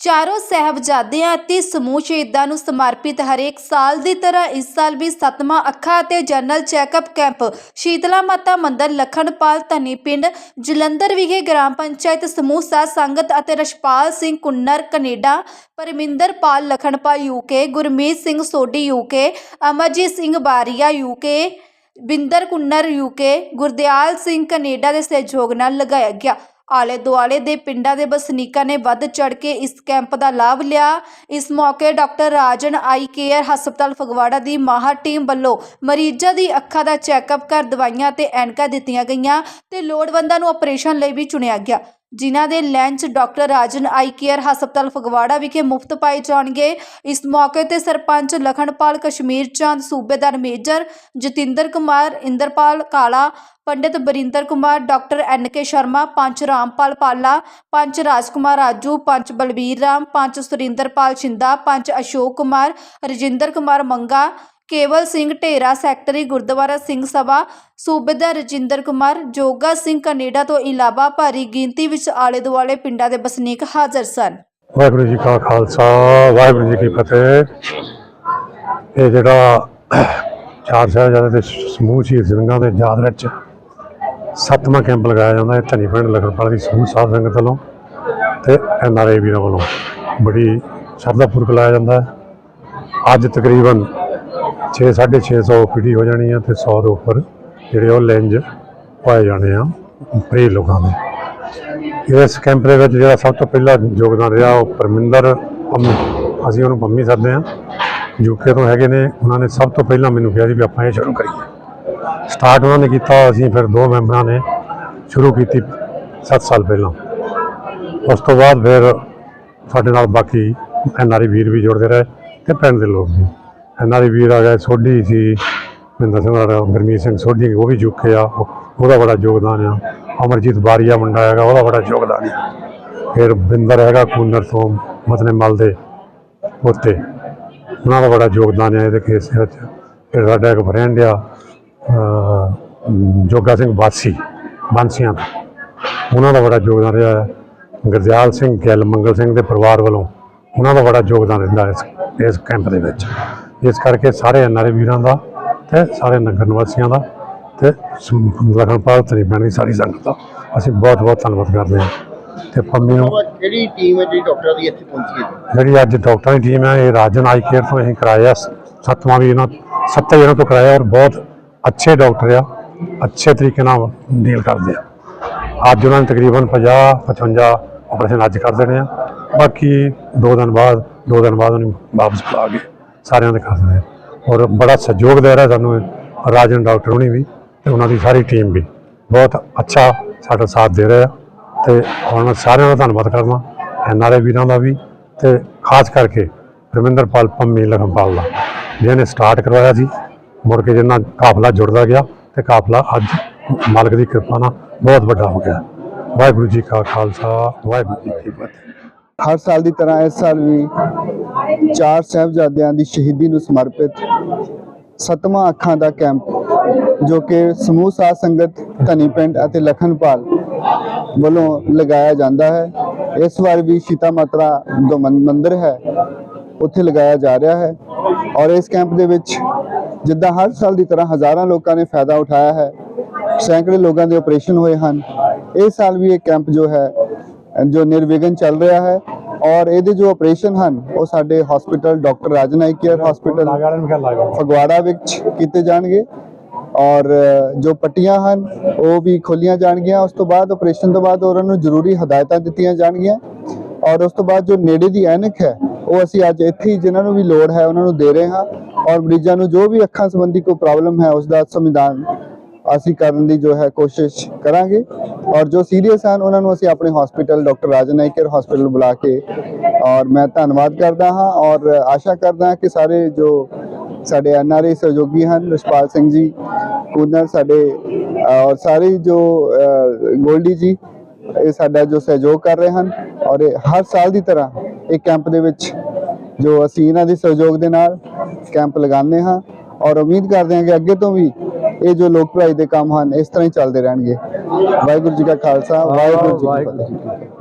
ਚਾਰੋਂ ਸਾਹਿਬਜ਼ਾਦਿਆਂ ਅਤੇ ਸਮੂਹ ਸ਼ਹੀਦਾਂ ਨੂੰ ਸਮਰਪਿਤ ਹਰੇਕ ਸਾਲ ਦੀ ਤਰ੍ਹਾਂ ਇਸ ਸਾਲ ਵੀ ਸੱਤਵਾਂ ਅੱਖਾਂ ਅਤੇ ਜਨਰਲ ਚੈੱਕਅਪ ਕੈਂਪ ਸ਼ੀਤਲਾ ਮਾਤਾ ਮੰਦਰ ਲਖਣਪਾਲ ਧਨੀ ਪਿੰਡ, ਜਲੰਧਰ ਵਿਖੇ ਗ੍ਰਾਮ ਪੰਚਾਇਤ ਸਮੂਹ ਸਾਧ ਸੰਗਤ ਅਤੇ Rashpal Singh Kunnar, Canada, Parminder Pal Lakhanpal UK Gurmeet Singh Sodhi UK Amarjeet Singh Baria UK Binder Kunnar UK Gurdial Singh Canada ਦੇ ਸਹਿਯੋਗ ਨਾਲ ਲਗਾਇਆ ਗਿਆ। ਆਲੇ ਦੁਆਲੇ ਦੇ ਪਿੰਡਾਂ ਦੇ ਵਸਨੀਕਾਂ ਨੇ ਵੱਧ ਚੜ ਕੇ ਇਸ ਕੈਂਪ ਦਾ ਲਾਭ ਲਿਆ। ਇਸ ਮੌਕੇ ਡਾਕਟਰ ਰਾਜਨ ਆਈ ਕੇਅਰ ਹਸਪਤਾਲ ਫਗਵਾੜਾ ਦੀ ਮਾਹਰ ਟੀਮ ਵੱਲੋਂ ਮਰੀਜ਼ਾਂ ਦੀ ਅੱਖਾਂ ਦਾ ਚੈੱਕਅਪ ਕਰ ਦਵਾਈਆਂ ਤੇ ਐਨਕਾਂ ਦਿੱਤੀਆਂ ਗਈਆਂ ਤੇ ਲੋੜਵੰਦਾਂ ਨੂੰ ਆਪਰੇਸ਼ਨ ਲਈ ਵੀ ਚੁਣਿਆ ਗਿਆ। ਜਿਨ੍ਹਾਂ ਦੇ lens doctor Rajan eye care ਹਸਪਤਾਲ ਫਗਵਾੜਾ ਵਿਖੇ ਮੁਫਤ ਪਾਏ ਜਾਣਗੇ। ਇਸ ਮੌਕੇ ਤੇ ਸਰਪੰਚ ਲਖਣਪਾਲ ਕਸ਼ਮੀਰ ਚੰਦ, ਸੂਬੇਦਾਰ major Jatinder Kumar, Inderpal Kala, Pandit Barinder Kumar, doctor N K Sharma, ਪੰਚ ਰਾਮਪਾਲ ਪਾਲਾ, ਪੰਚ ਰਾਜਕੁਮਾਰ ਰਾਜੂ, ਪੰਚ ਬਲਬੀਰ ਰਾਮ, ਪੰਚ ਸੁਰਿੰਦਰਪਾਲ ਛਿੰਦਾ, ਪੰਚ ਅਸ਼ੋਕ ਕੁਮਾਰ, ਰਜਿੰਦਰ ਕੁਮਾਰ ਮੰਗਾ ਕੇਵਲ ਸਿੰਘ ਢੇਰਾ ਸੈਕਟਰੀ ਗੁਰਦੁਆਰਾ ਸਿੰਘ ਸਭਾ, ਸੂਬੇਦਾਰ ਰਜਿੰਦਰ ਕੁਮਾਰ, ਜੋਗਾ ਸਿੰਘ ਕੈਨੇਡਾ ਤੋਂ ਇਲਾਵਾ ਭਾਰੀ ਗਿਣਤੀ ਵਿੱਚ ਆਲੇ ਦੁਆਲੇ ਪਿੰਡਾਂ ਦੇ ਵਸਨੀਕ ਹਾਜ਼ਰ ਸਨ। ਵਾਹਿਗੁਰੂ ਜੀ ਕਾ ਖਾਲਸਾ, ਵਾਹਿਗੁਰੂ ਜੀ ਕੀ ਫਤਿਹ। ਇਹ ਜਿਹੜਾ ਚਾਰ ਸਾਹਿਬਜ਼ਾਦੇ ਦੇ ਸਮੂਹ ਸ਼ਹੀਦ ਸਿੰਘਾਂ ਦੇ ਯਾਦ ਵਿੱਚ ਸੱਤਵਾਂ ਕੈਂਪ ਲਗਾਇਆ ਜਾਂਦਾ ਹੈ, ਧਨੀ ਪਿੰਡ ਲਖਨਪਾਲ ਦੀ ਸਮੂਹ ਸਾਧ ਸੰਗਤ ਵੱਲੋਂ ਤੇ ਐਨਆਰਆਈ ਵੀਰਾਂ ਵੱਲੋਂ। ਬੜੀ ਸ਼ਰਧਾਪੂਰਵਕ ਲਾਇਆ ਜਾਂਦਾ ਹੈ। ਅੱਜ ਤਕਰੀਬਨ 6 650 ਪੀੜੀ ਹੋ ਜਾਣੀ ਆ ਤੇ 100 ਦੇ ਉੱਪਰ ਜਿਹੜੇ ਉਹ ਲੈਂਜ ਪਾਏ ਜਾਣੇ ਆ ਫਰੀ ਲੋਕਾਂ ਦੇ। ਇਸ ਕੈਂਪ ਦੇ ਵਿੱਚ ਜਿਹੜਾ ਸਭ ਤੋਂ ਪਹਿਲਾ ਯੋਗਦਾਨ ਰਿਹਾ ਉਹ ਪਰਮਿੰਦਰ ਪੰਮੀ। ਅਸੀਂ ਉਹਨੂੰ ਪੰਮੀ ਸੱਦਦੇ ਹਾਂ ਯੂਕੇ ਤੋਂ ਹੈਗੇ ਨੇ, ਉਹਨਾਂ ਨੇ ਸਭ ਤੋਂ ਪਹਿਲਾਂ ਮੈਨੂੰ ਕਿਹਾ ਸੀ ਵੀ ਆਪਾਂ ਇਹ ਸ਼ੁਰੂ ਕਰੀਏ। ਸਟਾਰਟ ਉਹਨਾਂ ਨੇ ਕੀਤਾ, ਅਸੀਂ ਫਿਰ ਦੋ ਮੈਂਬਰਾਂ ਨੇ ਸ਼ੁਰੂ ਕੀਤੀ 7 ਸਾਲ ਪਹਿਲਾਂ। ਉਸ ਤੋਂ ਬਾਅਦ ਫਿਰ ਸਾਡੇ ਨਾਲ ਬਾਕੀ ਐਨਆਰਈ ਵੀਰ ਵੀ ਜੁੜਦੇ ਰਹੇ ਤੇ ਪਿੰਡ ਦੇ ਲੋਕ ਵੀ। ਐਨਆਰਈ ਵੀਰ ਆ ਗਏ ਸੋਢੀ ਸੀ, ਮਹਿੰਦਰ ਸਿੰਘ ਦਾ ਗੁਰਮੀਤ ਸਿੰਘ ਸੋਢੀ, ਉਹ ਵੀ ਯੂਕੇ ਆ, ਉਹਦਾ ਬੜਾ ਯੋਗਦਾਨ ਆ। ਅਮਰਜੀਤ ਬਾਰੀਆ ਮੁੰਡਾ ਹੈਗਾ, ਉਹਦਾ ਬੜਾ ਯੋਗਦਾਨ ਆ। ਫਿਰ ਬਿੰਦਰ ਹੈਗਾ, ਕੂਨਰ ਤੋਂ ਮਤਨੇ ਮਲ ਦੇ ਉੱਤੇ। ਉਹਨਾਂ ਦਾ ਬੜਾ ਯੋਗਦਾਨ ਹੈ ਇਹਦੇ ਕੇਸ ਵਿੱਚ। ਫਿਰ ਸਾਡਾ ਇੱਕ ਫਰੈਂਡ ਆ ਜੋਗਾ ਸਿੰਘ ਬਾਸੀ, ਬਾਂਸੀਆਂ ਦਾ। ਉਹਨਾਂ ਦਾ ਬੜਾ ਯੋਗਦਾਨ ਰਿਹਾ ਹੈ। ਗੁਰਦਿਆਲ ਸਿੰਘ ਗਿੱਲ, ਮੰਗਲ ਸਿੰਘ ਦੇ ਪਰਿਵਾਰ ਵੱਲੋਂ ਉਹਨਾਂ ਦਾ ਬੜਾ ਯੋਗਦਾਨ ਰਹਿੰਦਾ ਇਸ ਇਸ ਕੈਂਪ ਦੇ ਵਿੱਚ। ਇਸ ਕਰਕੇ ਸਾਰੇ ਐਨਆਰਏ ਵੀਰਾਂ ਦਾ ਤੇ ਸਾਰੇ ਨਗਰ ਨਿਵਾਸੀਆਂ ਦਾ ਤੇ ਲਖਨਪਾਲ ਤਰੀ ਪਿੰਡ ਦੀ ਸਾਰੀ ਸੰਗਤ ਦਾ ਅਸੀਂ ਬਹੁਤ ਬਹੁਤ ਧੰਨਵਾਦ ਕਰਦੇ ਹਾਂ। ਤੇ ਪੰਮੀ ਨੂੰ ਕਿਹੜੀ ਟੀਮ ਹੈ ਜਿਹੜੀ ਡਾਕਟਰਾਂ ਦੀ ਇੱਥੇ ਪਹੁੰਚੀ ਹੈ? ਜਿਹੜੀ ਅੱਜ ਡਾਕਟਰਾਂ ਦੀ ਟੀਮ ਹੈ ਇਹ ਰਾਜਨ ਆਈ ਕੇਅਰ ਤੋਂ ਅਸੀਂ ਕਰਾਇਆ ਸੱਤਵਾਂ ਵੀ ਇਹਨਾਂ ਸੱਤੇ ਇਹਨਾਂ ਤੋਂ ਕਰਾਇਆ ਔਰ ਬਹੁਤ ਅੱਛੇ ਡਾਕਟਰ ਆ ਅੱਛੇ ਤਰੀਕੇ ਨਾਲ ਡੀਲ ਕਰਦੇ ਆ। ਅੱਜ ਉਹਨਾਂ ਨੇ ਤਕਰੀਬਨ 50 55 ਆਪਰੇਸ਼ਨ ਅੱਜ ਕਰ ਦੇਣੇ ਆ ਬਾਕੀ ਦੋ ਦਿਨ ਬਾਅਦ ਦੋ ਦਿਨ ਬਾਅਦ ਉਹਨੂੰ ਵਾਪਸ ਬੁਲਾ ਕੇ ਸਾਰਿਆਂ ਦੇ ਕਰ ਦੇਣੇ ਔਰ ਬੜਾ ਸਹਿਯੋਗ ਦੇ ਰਿਹਾ ਸਾਨੂੰ ਰਾਜਨ ਡਾਕਟਰ ਹੁਣੀ ਵੀ ਤੇ ਉਹਨਾਂ ਦੀ ਸਾਰੀ ਟੀਮ ਵੀ। ਬਹੁਤ ਅੱਛਾ ਸਾਡਾ ਸਾਥ ਦੇ ਰਿਹਾ ਤੇ ਹੁਣ ਸਾਰਿਆਂ ਦਾ ਧੰਨਵਾਦ ਕਰਦਾ ਐਨਆਰਏ ਵੀਰਾਂ ਦਾ ਵੀ ਤੇ ਖਾਸ ਕਰਕੇ ਰਵਿੰਦਰਪਾਲ ਪੰਮੀ ਲਖਨਪਾਲ ਦਾ, ਜਿਹਨੇ ਸਟਾਰਟ ਕਰਵਾਇਆ ਸੀ। ਮੁੜ ਕੇ ਜਿੰਨਾ ਕਾਫਲਾ ਜੁੜਦਾ ਗਿਆ ਤੇ ਕਾਫਲਾ ਅੱਜ ਮਾਲਕ ਦੀ ਕਿਰਪਾ ਨਾਲ ਬਹੁਤ ਵੱਡਾ ਹੋ ਗਿਆ। ਵਾਹਿਗੁਰੂ ਜੀ ਕਾ ਖਾਲਸਾ, ਵਾਹਿਗੁਰੂ ਜੀ ਕੀ ਫਤਿਹ। ਹਰ ਸਾਲ ਦੀ ਤਰ੍ਹਾਂ ਇਸ ਸਾਲ ਵੀ ਚਾਰ ਸਾਹਿਬਜ਼ਾਦਿਆਂ ਦੀ ਸ਼ਹੀਦੀ ਨੂੰ ਸਮਰਪਿਤ ਸਤਵਾਂ ਅੱਖਾਂ ਦਾ ਕੈਂਪ, ਜੋ ਕਿ ਸਮੂਹ ਸਾਧ ਸੰਗਤ, ਧਨੀ ਪਿੰਡ ਅਤੇ ਲਖਨਪਾਲ ਵੱਲੋਂ ਲਗਾਇਆ ਜਾਂਦਾ ਹੈ। ਇਸ ਵਾਰ ਵੀ ਸੀਤਾ ਮਾਤਰਾ ਜੋ ਮੰ- ਮੰਦਿਰ ਹੈ। ਉੱਥੇ ਲਗਾਇਆ ਜਾ ਰਿਹਾ ਹੈ ਔਰ ਇਸ ਕੈਂਪ ਦੇ ਵਿੱਚ ਜਿੱਦਾਂ ਹਰ ਸਾਲ ਦੀ ਤਰ੍ਹਾਂ ਹਜ਼ਾਰਾਂ ਲੋਕਾਂ ਨੇ ਫਾਇਦਾ ਉਠਾਇਆ ਹੈ। ਸੈਂਕੜੇ ਲੋਕਾਂ ਦੇ ਆਪਰੇਸ਼ਨ ਹੋਏ ਹਨ। ਇਸ ਸਾਲ ਵੀ ਇਹ ਕੈਂਪ ਜੋ ਹੈ, ਜੋ ਨਿਰਵਿਘਨ ਚੱਲ ਰਿਹਾ ਹੈ ਔਰ ਇਹਦੇ ਜੋ ਆਪਰੇਸ਼ਨ ਹਨ ਉਹ ਸਾਡੇ hospital doctor Rajan eye care hospital Phagwara ਵਿੱਚ ਕੀਤੇ ਜਾਣਗੇ। ਔਰ ਜੋ ਪੱਟੀਆਂ ਹਨ ਉਹ ਵੀ ਖੋਲੀਆਂ ਜਾਣਗੀਆਂ। ਉਸ ਤੋਂ ਬਾਅਦ ਆਪਰੇਸ਼ਨ ਤੋਂ ਬਾਅਦ ਉਹਨਾਂ ਨੂੰ ਜ਼ਰੂਰੀ ਹਦਾਇਤਾਂ ਦਿੱਤੀਆਂ ਜਾਣਗੀਆਂ। ਔਰ ਉਸ ਤੋਂ ਬਾਅਦ ਜੋ ਨੇੜੇ ਦੀ ਐਨਕ ਹੈ ਉਹ ਅਸੀਂ ਅੱਜ ਇੱਥੇ ਹੀ ਜਿਨ੍ਹਾਂ ਨੂੰ ਵੀ ਲੋੜ ਹੈ ਉਹਨਾਂ ਨੂੰ ਦੇ ਰਹੇ ਹਾਂ। ਔਰ ਮਰੀਜ਼ਾਂ ਨੂੰ ਜੋ ਵੀ ਅੱਖਾਂ ਸੰਬੰਧੀ ਕੋਈ ਪ੍ਰੋਬਲਮ ਹੈ ਉਸ ਦਾ ਸੰਵਿਧਾਨ ਅਸੀਂ ਕਰਨ ਦੀ ਜੋ ਹੈ ਕੋਸ਼ਿਸ਼ ਕਰਾਂਗੇ ਔਰ ਜੋ ਸੀਰੀਅਸ ਹਨ, ਉਹਨਾਂ ਨੂੰ ਅਸੀਂ ਆਪਣੇ ਹਸਪੀਟਲ ਡਾਕਟਰ ਰਾਜਨਾਇਕਰ ਹਸਪੀਟਲ ਬੁਲਾ ਕੇ ਔਰ ਮੈਂ ਧੰਨਵਾਦ ਕਰਦਾ ਹਾਂ ਔਰ ਆਸ਼ਾ ਕਰਦਾ ਕਿ ਸਾਰੇ ਜੋ ਸਾਡੇ ਐਨਆਰਏ ਸਹਿਯੋਗੀ ਹਨ ਰਸ਼ਪਾਲ ਸਿੰਘ ਜੀ ਕੂਨਰ ਸਾਡੇ ਔਰ ਸਾਰੇ ਜੋ ਗੋਲਡੀ ਜੀ, ਇਹ ਸਾਡਾ ਜੋ ਸਹਿਯੋਗ ਕਰ ਰਹੇ ਹਨ ਔਰ ਇਹ ਹਰ ਸਾਲ ਦੀ ਤਰ੍ਹਾਂ ਇਹ ਕੈਂਪ ਦੇ ਵਿੱਚ ਜੋ ਅਸੀਂ ਇਹਨਾਂ ਦੇ ਸਹਿਯੋਗ ਦੇ ਨਾਲ ਕੈਂਪ ਲਗਾਉਂਦੇ ਹਾਂ ਔਰ ਉਮੀਦ ਕਰਦੇ ਹਾਂ ਕਿ ਅੱਗੇ ਤੋਂ ਵੀ ਇਹ ਜੋ ਲੋਕ ਭਲਾਈ ਦੇ ਕੰਮ ਹਨ ਇਸ ਤਰ੍ਹਾਂ ਹੀ ਚੱਲਦੇ ਰਹਿਣਗੇ। ਵਾਹਿਗੁਰੂ ਜੀ ਕਾ ਖਾਲਸਾ ਵਾਹਿਗੁਰੂ ਜੀ ਕੀ ਫਤਿਹ।